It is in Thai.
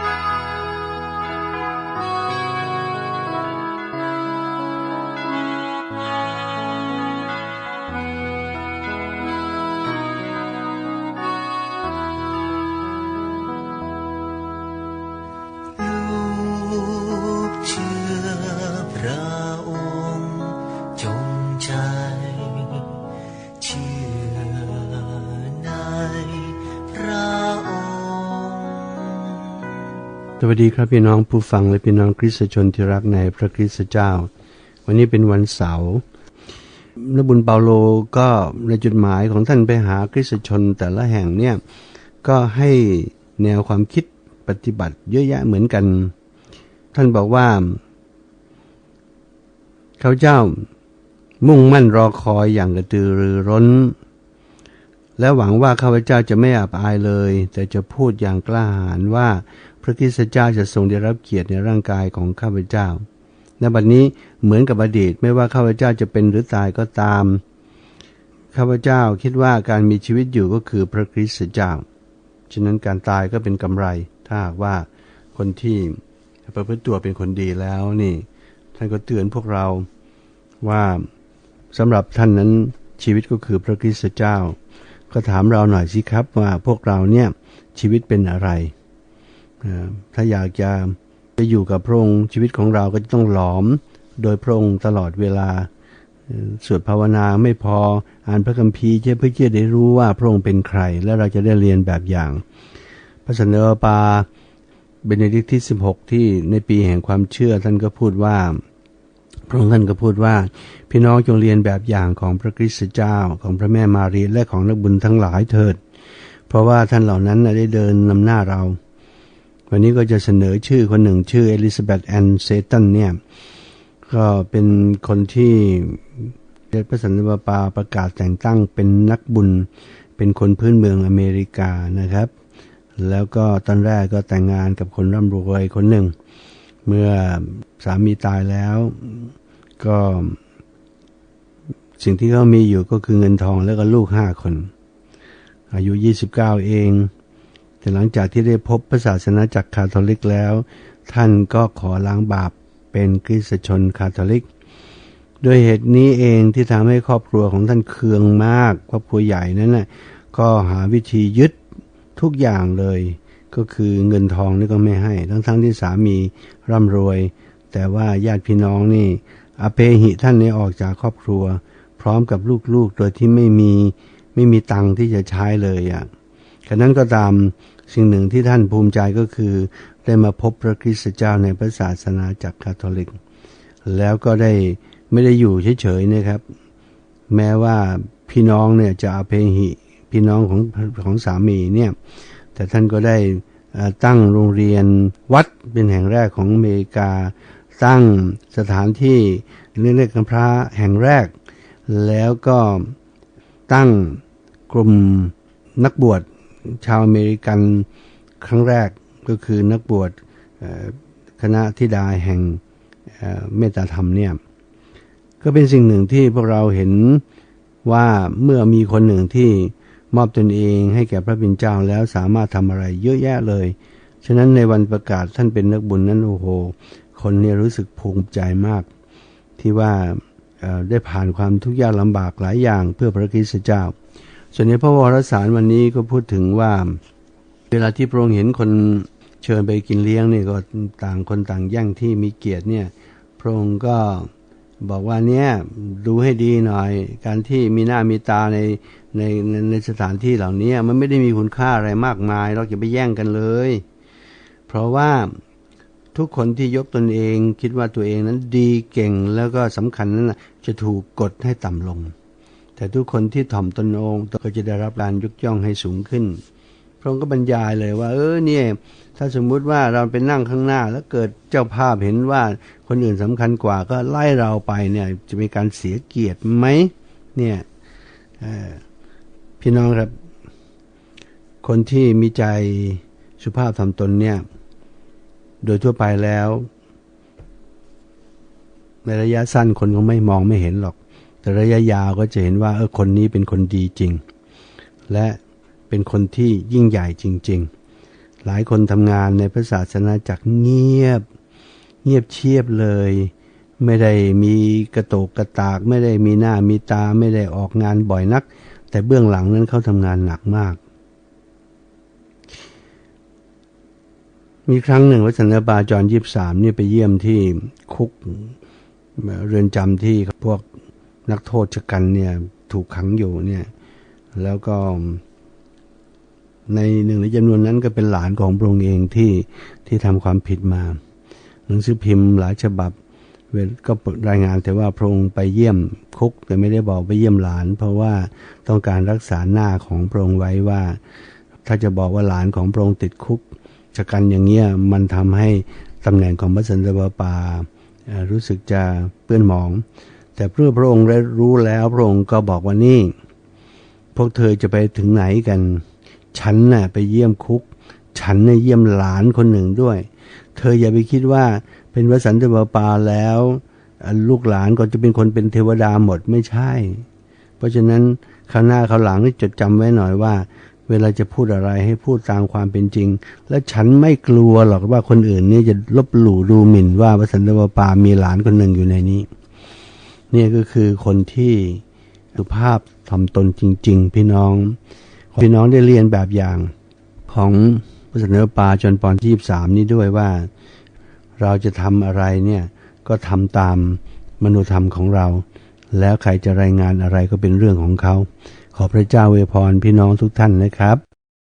Bye. สวัสดีครับพี่น้องผู้ฟังและพี่น้องคริสตชนที่รักในพระคริสตเจ้า วันนี้เป็นวันเสาร์นบุญเปาโลก็ในจดหมายของท่านไปหาคริสตชนแต่ละแห่งเนี่ยก็ให้แนวความคิดปฏิบัติเยอะแยะเหมือนกัน ท่านบอกว่าเขาเจ้ามุ่งมั่นรอคอยอย่างกระตือรือร้น และหวังว่าข้าพเจ้าจะไม่อับอายเลย แต่จะพูดอย่างกล้าหาญว่าพระคริสต์เจ้าจะทรงได้รับเกียรติในร่างกายของข้าพเจ้าในบัดนี้เหมือนกับอดีตไม่ว่าข้าพเจ้าจะเป็นหรือตายก็ตามข้าพเจ้าคิดว่าการมีชีวิตอยู่ก็คือพระคริสต์เจ้า ฉะนั้นการตายก็เป็นกำไร ถ้าหากว่าคนที่ประพฤติตัวเป็นคนดีแล้วนี่ ท่านก็เตือนพวกเราว่าสำหรับท่านนั้นชีวิตก็คือพระคริสต์เจ้า ก็ถามเราหน่อยสิครับว่าพวกเราเนี่ยชีวิตเป็นอะไร ถ้าอยากจะจะอยู่กับพระองค์ชีวิตของเราก็จะต้องหลอมโดยพระองค์ตลอดเวลาสวดภาวนาไม่พออ่านพระคัมภีร์เพื่อที่จะได้รู้ว่าพระองค์เป็นใคร และเราจะได้เรียนแบบอย่าง พระสันเดปาเบเนดิกที่ 16 ที่ในปีแห่งความเชื่อท่านก็พูดว่า พระองค์ท่านก็พูดว่า พี่น้องจงเรียนแบบอย่างของพระคริสต์เจ้าของพระแม่มารีและของนักบุญทั้งหลายเถิด เพราะว่าท่านเหล่านั้นได้เดินนำหน้าเรา วันนี้ก็จะเสนอชื่อคนหนึ่งชื่อเอลิซาเบธแอนเซตันเนี่ยก็เป็นคนที่เดชพระสันตปาประกาศแต่งตั้งเป็นนักบุญ เป็นคนพื้นเมืองอเมริกานะครับ แล้วก็ตอนแรกก็แต่งงานกับคนร่ำรวยคนหนึ่ง เมื่อสามีตายแล้ว ก็ สิ่งที่เขามีอยู่ก็คือเงินทองแล้วก็ลูกห้าคน อายุ 29 เอง แต่หลังจากที่ได้พบพระศาสนาจากคาทอลิกแล้ว ท่านก็ขอล้างบาปเป็นคริสตชนคาทอลิกด้วยเหตุนี้เองที่ทำให้ครอบครัวของท่านเคืองมากครอบครัวใหญ่นั้นนะก็หาวิธียึดทุกอย่างเลย ก็คือเงินทองนี่ก็ไม่ให้ ทั้งๆทที่สามีร่ำรวย แต่ว่าญาติพี่น้องนี่อเพหิท่านนี้ออกจากครอบครัว พร้อมกับลูกๆโดยที่ไม่มีไม่มีตังค์ที่จะใช้เลยอะ ณะนั้นก็ตามสิ่งหนึ่งที่ท่านภูมิใจก็คือ ได้มาพบพระคริสต์เจ้าในพระศาสนาจากคาทอลิก แล้วก็ได้ไม่ได้อยู่เฉยๆนะครับ แม้ว่าพี่น้องเนี่ยจะอาเพหิพี่น้องของของสามีเนี่ยแต่ท่านก็ได้ตั้งโรงเรียนวัดเป็นแห่งแรกของอเมริกา ตั้งสถานที่เรียกกันพระแห่งแรก แล้วก็ตั้งกลุ่มนักบวช ชาวอเมริกันครั้งแรกก็คือนักบวชคณะทิดาแห่งเมตตาธรรมเนี่ยก็เป็นสิ่งหนึ่งที่พวกเราเห็นว่าเมื่อมีคนหนึ่งที่มอบตนเองให้แก่พระบิณเจ้าแล้วสามารถทำอะไรเยอะแยะเลย ฉะนั้นในวันประกาศท่านเป็นนักบุญนั้นโอ้โห คนเนี่ยรู้สึกภูมิใจมาก ที่ว่าได้ผ่านความทุกข์ยากลำบากหลายอย่างเพื่อพระคริสต์เจ้า ส่วนในพระวรสารวันนี้ก็พูดถึงว่า เวลาที่พระองค์เห็นคนเชิญไปกินเลี้ยงเนี่ยก็ต่างคนต่างแย่งที่มีเกียรติเนี่ยพระองค์ก็บอกว่าเนี่ยดูให้ดีหน่อย การที่มีหน้ามีตาในในในสถานที่เหล่านี้มันไม่ได้มีคุณค่าอะไรมากมาย เราจะไปแย่งกันเลย เพราะว่าทุกคนที่ยกตนเองคิดว่าตัวเองนั้นดีเก่งแล้วก็สำคัญนั้นจะถูกกดให้ต่ำลง แต่ทุกคนที่ถ่อมตนองก็จะได้รับการยกย่องให้สูงขึ้น พระองค์ก็บรรยายเลยว่า เออเนี่ย ถ้าสมมุติว่าเราเป็นนั่งข้างหน้า แล้วเกิดเจ้าภาพเห็นว่าคนอื่นสำคัญกว่าก็ไล่เราไปเนี่ย จะมีการเสียเกียรติไหมเนี่ยพี่น้องครับ คนที่มีใจสุภาพทำตนเนี่ย โดยทั่วไปแล้ว ในระยะสั้นคนก็ไม่มองไม่เห็นหรอก แต่ระยะยาวก็จะเห็นว่าเออคนนี้เป็นคนดีจริง และเป็นคนที่ยิ่งใหญ่จริง ๆ หลายคนทำงานในพระศาสนาจักเงียบ เงียบเชียบเลย ไม่ได้มีกระโตกกระตาก ไม่ได้มีหน้ามีตาไม่ได้ออกงานบ่อยนัก แต่เบื้องหลังนั้นเขาทำงานหนักมาก มีครั้งหนึ่งวัชนบาจรยีบสามนี่ไปเยี่ยมที่คุกเรือนจำที่พวก นักโทษชะกันเนี่ยถูกขังอยู่เนี่ย แล้วก็ในหนึ่งในจำนวนนั้นก็เป็นหลานของพระองค์เองที่ที่ทำความผิดมา หนังสือพิมพ์หลายฉบับก็รายงานแต่ว่าพระองค์ไปเยี่ยมคุก แต่ไม่ได้บอกไปเยี่ยมหลาน เพราะว่าต้องการรักษาหน้าของพระองค์ไว้ว่า ถ้าจะบอกว่าหลานของพระองค์ติดคุกจากกันอย่างเงี้ยมันทำให้ตำแหน่งของพระสันตะปาปารู้สึกจะเปื้อนหมอง แต่เพื่อพระองค์รู้แล้วพระองค์ก็บอกว่านี่ พวกเธอจะไปถึงไหนกัน ฉันน่ะไปเยี่ยมคุก ฉันน่ะเยี่ยมหลานคนหนึ่งด้วย เธออย่าไปคิดว่าเป็นพระสันตะปาปาแล้วลูกหลานก็จะเป็นคนเป็นเทวดาหมดไม่ใช่ เพราะฉะนั้นคราวหน้าคราวหลังนี่จดจำไว้หน่อยว่า เวลาจะพูดอะไรให้พูดตามความเป็นจริง และฉันไม่กลัวหรอกว่าคนอื่นนี่จะลบหลู่ดูหมิ่นว่าพระสันตะปาปามีหลานคนหนึ่งอยู่ในนี้ เนี่ยก็คือคนที่สุภาพทำตนจริง ๆ พี่น้อง พี่น้องได้เรียนแบบอย่างของพระสนตะปาปาจนปอนที่ยีสามนี้ด้วยว่า เราจะทำอะไรเนี่ยก็ทำตามมนุธรรมของเรา แล้วใครจะรายงานอะไรก็เป็นเรื่องของเขา ขอพระเจ้าอวพรพี่น้องทุกท่านนะครับ